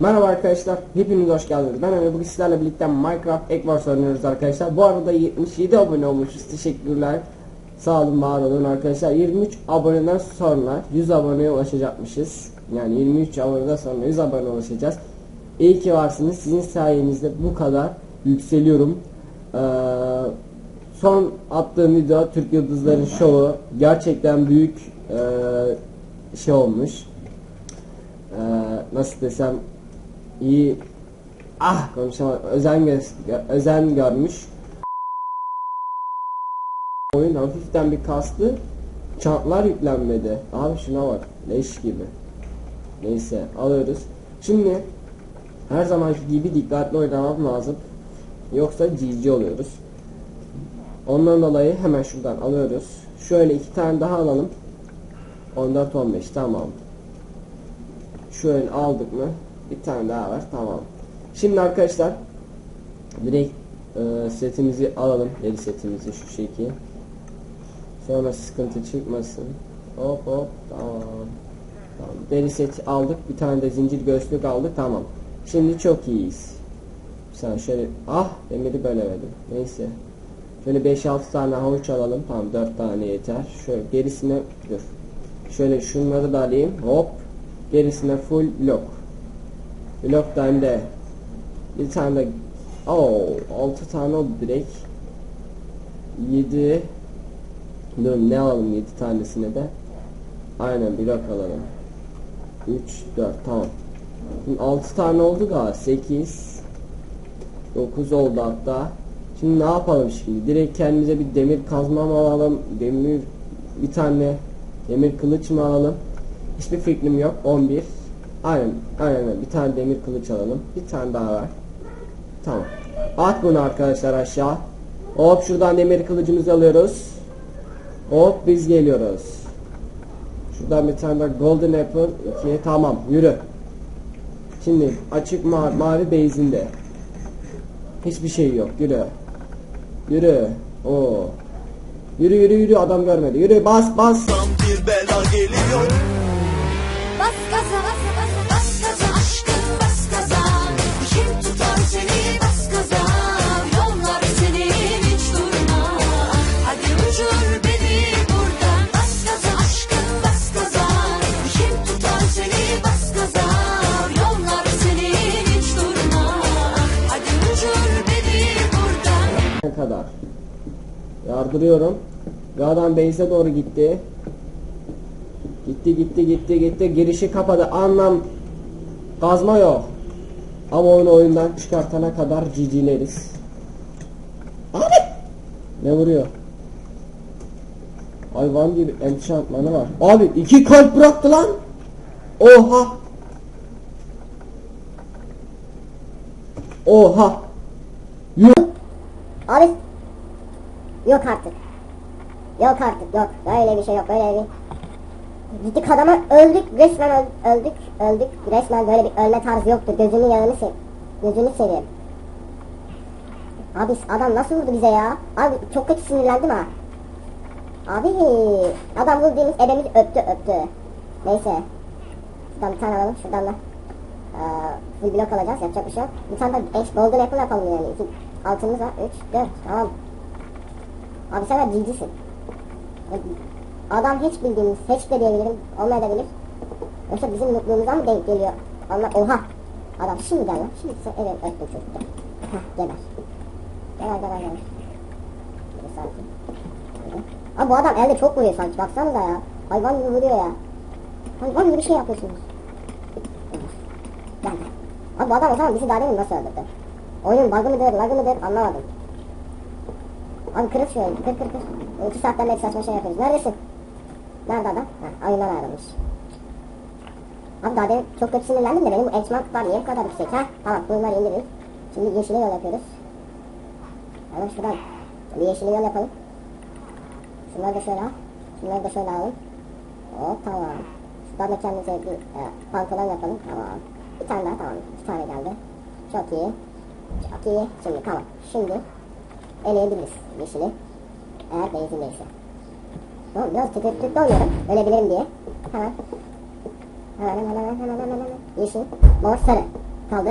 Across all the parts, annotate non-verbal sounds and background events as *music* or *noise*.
Merhaba arkadaşlar, hepiniz hoş geldiniz. Ben Emre, bugün sizlerle birlikte Minecraft Egg Wars oynuyoruz arkadaşlar. Bu arada 77 abone olmuşuz, teşekkürler. Sağ olun, var olun arkadaşlar. 23 aboneden sonra 100 aboneye ulaşacakmışız. Yani 23 aboneden sonra 100 abone ulaşacağız. İyi ki varsınız, sizin sayenizde bu kadar yükseliyorum. Ee, son attığım video Türk Yıldızların şovu gerçekten büyük ee, şey olmuş. Ee, nasıl desem iyi ah! konuşamadım. Özen gö- özen görmüş. Oyun hafiften bir kastı çantlar yüklenmedi. Abi şuna bak leş gibi. Neyse alıyoruz. Şimdi her zamanki gibi dikkatli oynamam lazım. Yoksa GG oluyoruz ondan dolayı hemen şuradan alıyoruz şöyle iki tane daha alalım 14 15 tamam Şöyle aldık mı? Bir tane daha var. Tamam. Şimdi arkadaşlar direkt e, setimizi alalım. Deri setimizi şu şekil. Sonra sıkıntı çıkmasın. Hop hop. Tamam. Tamam. Deri seti aldık. Bir tane de zincir göğüslük aldık. Tamam. Şimdi çok iyiyiz. Sen şöyle ah demiri bölemedim. Neyse. Şöyle 5-6 tane havuç alalım. Tamam 4 tane yeter. Şöyle gerisine dur. Şöyle şunları da alayım. Hop. Gerisine full blok. Blok bende. Bir tane de Oo, 6 tane oldu direkt. 7 Dur ne alalım 7 tanesine de. Aynen blok alalım. 3 4 tamam. Şimdi 6 tane oldu galiba. 8 9 oldu hatta. Şimdi ne yapalım şimdi? Direkt kendimize bir demir kazma mı alalım? Demir bir tane demir kılıç mı alalım? Hiçbir fikrim yok. 11. Aynen, aynen. Bir tane demir kılıç alalım. Bir tane daha var. Tamam. At bunu arkadaşlar aşağı. Hop şuradan demir kılıcımızı alıyoruz. Hop biz geliyoruz. Şuradan bir tane daha golden apple. 2. Tamam yürü. Şimdi açık mavi, mavi base'inde. Hiçbir şey yok. Yürü. Yürü. Oo. Yürü yürü yürü adam görmedi. Yürü bas bas. bir bela geliyor Bas gaza bas Yardırıyorum. Ve adam base'e doğru gitti. Gitti gitti gitti gitti. Girişi kapadı. Anlam kazma yok. Ama onu oyundan çıkartana kadar cicileriz. Abi! Ne vuruyor? Hayvan gibi enchantmanı var. Abi iki kalp bıraktı lan. Oha. Oha. Yuh. Abi yok artık. Yok artık yok. Böyle bir şey yok. Böyle bir Gittik adama öldük resmen öl- öldük öldük resmen böyle bir ölme tarzı yoktu gözünün yağını se gözünü seveyim. Abi adam nasıl vurdu bize ya? Abi çok kötü sinirlendim ha. Abi adam vurduğumuz ebemizi öptü öptü. Neyse. Şuradan bir tane alalım şuradan da. Ee, full blok alacağız yapacak bir şey yok. Bir tane de eş golden apple yapalım yani. Altımız var. 3, 4 tamam. Abi sen de cincisin. Adam hiç bildiğimiz, hiç de diyebilirim, olmayabilir. Yoksa bizim mutluluğumuza mı denk geliyor? Allah, oha! Adam şimdi lan, şimdi sen evet öptüm çocuk gel. Hah, geber. Geber, geber, geber. Dur sanki. Abi bu adam elde çok vuruyor sanki, baksanıza ya. Hayvan gibi vuruyor ya. Hayvan gibi bir şey yapıyorsunuz. Gel gel. Abi bu adam o zaman bizi daha demin nasıl öldürdü? Oyunun bug'ı mıdır, lag'ı mıdır anlamadım. Abi kırık şu oyunu, kır kır kır. İki saatten beri saçma şey yapıyoruz. Neredesin? Nerede adam? Ha, oyundan ayrılmış. Abi daha demin çok kötü sinirlendim de benim bu enchantment var niye bu kadar yüksek ha? Tamam bunları indiririz. Şimdi yeşile yol yapıyoruz. Hemen şuradan bir yeşile yol yapalım. Şunları da şöyle al. Şunları da şöyle alalım. Hop tamam. Şuradan da kendimize bir e, pantolon yapalım. Tamam. Bir tane daha tamam. Bir tane geldi. Çok iyi. Çok iyi. Şimdi tamam. Şimdi eleyebiliriz yeşili. Eğer benzindeyse. Tamam biraz tetikte oynuyorum. Ölebilirim diye. Hemen. Hemen hemen hemen hemen hemen hemen. Yeşil, mor, sarı kaldı.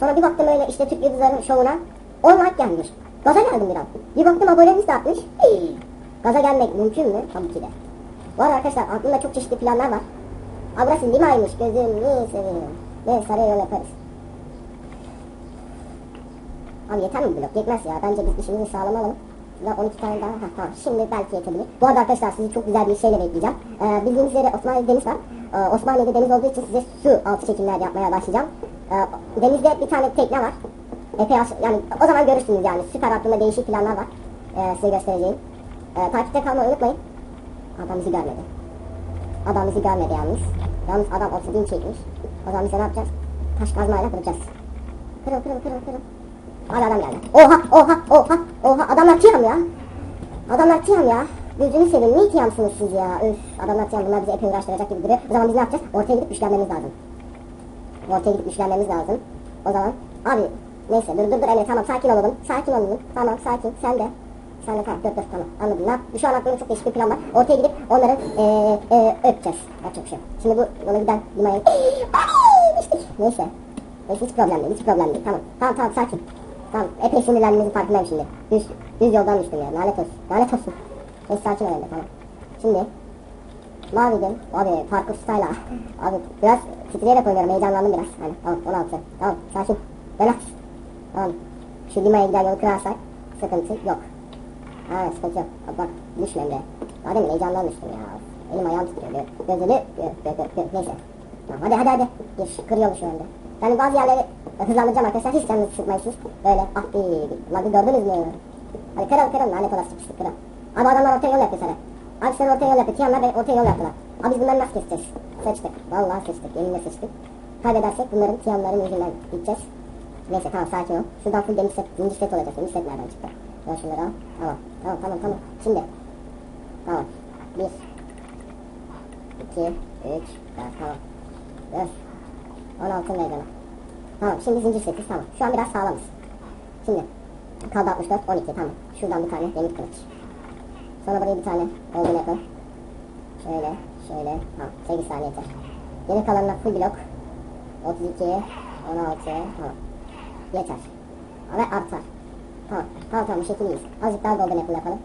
Sonra bir baktım öyle işte Türk Yıldızları'nın şovuna 10 like gelmiş. Gaza geldim bir an. Bir baktım abonelerimiz de artmış. Gaza gelmek mümkün mü? Tabii ki de. Bu arada arkadaşlar aklımda çok çeşitli planlar var. Aa burası Lima'ymış gözüm niye seveyim. Ne sarıya yol yaparız. Abi yeter mi blok? Yetmez ya. Bence biz işimizi sağlam alalım. Daha 12 tane daha. Ha, tamam. Şimdi belki yetebilir. Bu arada arkadaşlar sizi çok güzel bir şeyle bekleyeceğim. Ee, bildiğiniz üzere Osmaniye'de deniz var. Ee, Osmaniye'de deniz olduğu için size su altı çekimler yapmaya başlayacağım. Ee, denizde bir tane tekne var. Epey yani o zaman görürsünüz yani. Süper aklımda değişik planlar var. Ee, size göstereceğim. Ee, takipte kalmayı unutmayın. Adam bizi görmedi. Adam bizi görmedi yalnız. Yalnız adam obsidin çekmiş. O zaman biz ne yapacağız? Taş kazmayla kıracağız. Kırıl kırıl kırıl kırıl. Hadi adam geldi. Oha oha oha oha adamlar tiyam ya. Adamlar tiyam ya. Gözünü seveyim niye tiyamsınız siz ya? Üf adamlar tiyam bunlar bizi epey uğraştıracak gibi duruyor. O zaman biz ne yapacağız? Ortaya gidip güçlenmemiz lazım. Ortaya gidip güçlenmemiz lazım. O zaman abi neyse dur dur dur Emre tamam sakin olalım. Sakin olalım. Tamam sakin sen de. Sen de tamam dur dur tamam anladım. Ne yap? Şu an aklımda çok değişik bir plan var. Ortaya gidip onları eee eee öpeceğiz. Yapacak bir şey. Şimdi bu yola giden limaya... Ay, düştük. Neyse. Neyse hiç problem değil hiç problem değil. Tamam tamam tamam sakin. Tamam epey sinirlendiğimizin farkındayım şimdi. Düz, düz yoldan düştüm ya. Lanet olsun. Lanet olsun. Neyse sakin ol tamam. Şimdi Mavidim. Abi parkur style. Abi biraz titreyerek oynuyorum. Heyecanlandım biraz. Hani tamam 16. Tamam sakin. Relax. Tamam. Şu limaya giden yolu kırarsak sıkıntı yok. Ha sıkıntı yok. Bak, bak düşme Emre. Daha demin heyecandan düştüm ya. Elim ayağım titriyor. Gö- Gözünü gö- gö- gö- neyse. Tamam, hadi hadi hadi. Gir kır yolu şu anda. Yani bazı yerleri hızlandıracağım arkadaşlar. Hiç canınızı sıkmayasınız. Böyle ah bir. Lan bir gördünüz mü onları? Hani kırıl kırıl lanet olası pislik kırıl. Abi adamlar ortaya yol yapıyor sana. Abi sen ortaya yol yapıyor. Tiyanlar ortaya yol yaptılar. Abi biz bunları nasıl keseceğiz? Seçtik. Vallahi seçtik. Yeminle seçtik. Kaybedersek bunların tiyanların yüzünden gideceğiz. Neyse tamam sakin ol. Şuradan full demir set, zincir set olacak. Demir set nereden çıktı? Ben şunları al. Tamam. Tamam tamam tamam. Şimdi. Tamam. Bir. İki. Üç. Dört. Tamam. Dört. 16 meydana. Tamam şimdi zincir 8 tamam. Şu an biraz sağlamız. Şimdi kaldı 64 12 tamam. Şuradan bir tane demir kılıç. Sonra buraya bir tane golden apple. Şöyle şöyle tamam 8 saniye yeter. Geri kalanına full blok. 32 16 tamam. Yeter. Ve artar. Tamam tamam tamam bu şekil iyiyiz. Azıcık daha golden apple yapalım.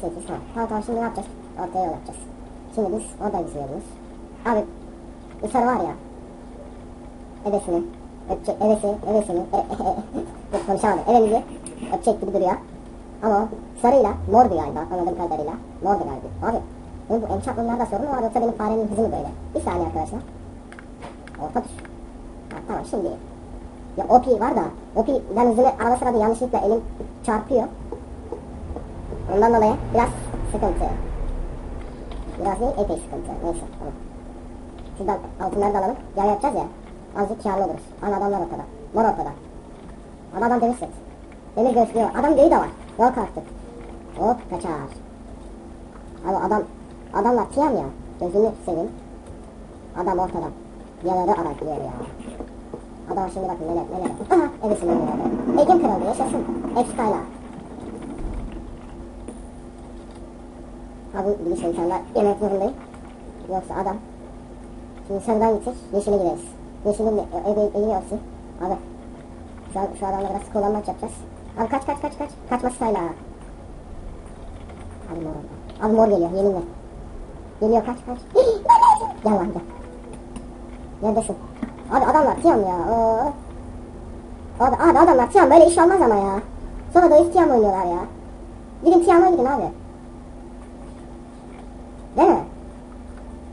8 tamam. Tamam tamam şimdi ne yapacağız? Ortaya yol yapacağız. Şimdi biz oradan bizim yolumuz. Abi bu sarı var ya Ebesini, öpecek, ebesi, ebesini, e, *laughs* e, e, konuşamadım. Ebemizi öpecek gibi duruyor. Ama sarıyla mordu galiba anladığım kadarıyla. Mordu galiba. Abi benim bu enchantment'larda sorun mu var yoksa benim farenin hızı mı böyle? Bir saniye arkadaşlar. Orta tuş. Ha, tamam şimdi. Ya OP var da OP'den hızını arada sırada yanlışlıkla elim çarpıyor. Ondan dolayı biraz sıkıntı. Biraz değil epey sıkıntı. Neyse tamam. Şuradan altınları da alalım. Yay yapacağız ya. Azıcık karlı oluruz. Ana adamlar ortada. Mor ortada. Ana adam demir set. Demir göğüslüyor. Adam göğü de var. Yok artık. Hop kaçar. Abi adam adamlar tiyam ya. Gözünü seveyim. Adam ortada. Yaları araklıyor ya. Adam şimdi bakın neler neler. Aha evesini oynuyor. Egem kırıldı yaşasın. Ekskayla. Ha bu şey insanlar yemek zorundayım. Yoksa adam. Şimdi sarıdan gitsek yeşile gideriz. Yeşilin evi evi yoksa. Abi. Şu, şu adamla biraz kollan maç yapacağız. Abi kaç kaç kaç kaç. Kaçma sayla. Abi mor orada. Abi mor geliyor yeminle. Geliyor kaç kaç. gel lan gel. Neredesin? Abi adamlar tiyam ya. Oo. Abi, abi adamlar tiyam böyle iş olmaz ama ya. Sonra da üst tiyam oynuyorlar ya. Gidin tiyama gidin abi. Değil mi?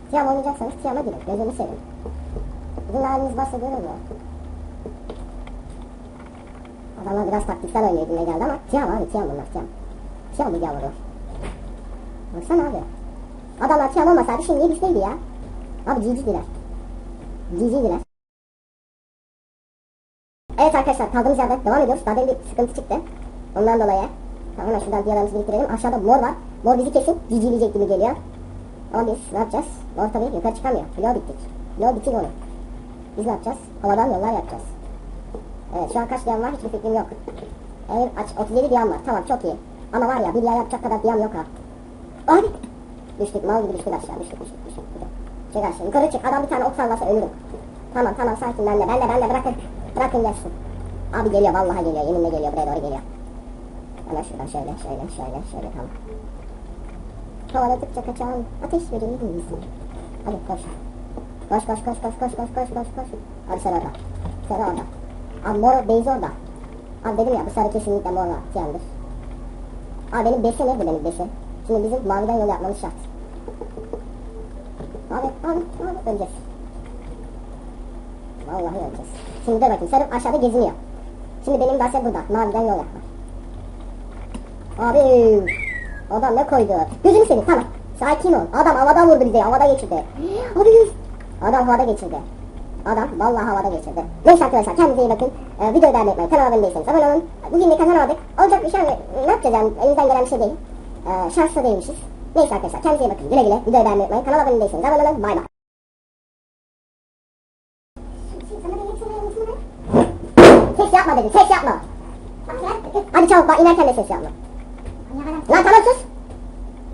Tiyam oynayacaksanız tiyama gidin. Gözünü seveyim. Varsa görür mü? Adamlar biraz taktiksel oynuyor gibi geldi ama tiyam abi tiyam bunlar tiyam. Tiyam bu yavrular. Baksana abi. Adamlar tiyam olmasaydı şimdi bizdeydi ya. Abi cicidiler. Cicidiler. Evet arkadaşlar kaldığımız yerden devam ediyoruz. Daha bir sıkıntı çıktı. Ondan dolayı. Hemen şuradan diyalarımızı biriktirelim. Aşağıda mor var. Mor bizi kesin cicileyecek gibi geliyor. Ama biz ne yapacağız? Mor tabii yukarı çıkamıyor. Bloğu bittik. Bloğu bitik onu. Biz ne yapacağız? Havadan yollar yapacağız. Evet şu an kaç diyen var hiçbir fikrim yok. Ev aç 37 diyam var. Tamam çok iyi. Ama var ya bir yer yapacak kadar diyam yok ha. Abi. Düştük mal gibi düştük aşağı düştük düştük düştük. Çık aşağı yukarı çık adam bir tane ok sallasa ölürüm. Tamam tamam sakin ben de ben de ben de bırakın. Bırakın gelsin. Abi geliyor vallahi geliyor yeminle geliyor buraya doğru geliyor. Hemen şuradan şöyle şöyle şöyle şöyle tamam. Kovaladıkça kaçan ateş verir misin? Hadi koş. Koş koş koş koş koş koş koş koş koş. Abi sen orada. Sen orada. Abi mor beyzi orada. Abi dedim ya bu sarı kesinlikle morla yandır. Abi benim besi nerede benim besi? Şimdi bizim maviden yol yapmamız şart. Abi abi abi öleceğiz. Vallahi öleceğiz. Şimdi dur bakayım sarı aşağıda geziniyor. Şimdi benim bahset burada. Maviden yol yapma. Abi adam ne koydu? Gözünü seveyim tamam. Sakin ol. Adam havada vurdu bizi. Havada geçirdi. *gasps* Abi adam havada geçirdi. Adam vallahi havada geçirdi. Neyse arkadaşlar kendinize iyi bakın. Ee, videoyu beğenmeyi. Kanala abone değilseniz abone olun. Bugün de kazanamadık. Olacak bir şey mi? Ne yapacağız yani? Elimizden gelen bir şey değil. Ee, şanslı değilmişiz. Neyse arkadaşlar kendinize iyi bakın. Güle güle. Videoyu beğenmeyi. Kanala abone değilseniz abone olun. Bay bay. Ses yapma dedim. Ses yapma. Hadi çabuk bak inerken de ses yapma. Lan tamam sus.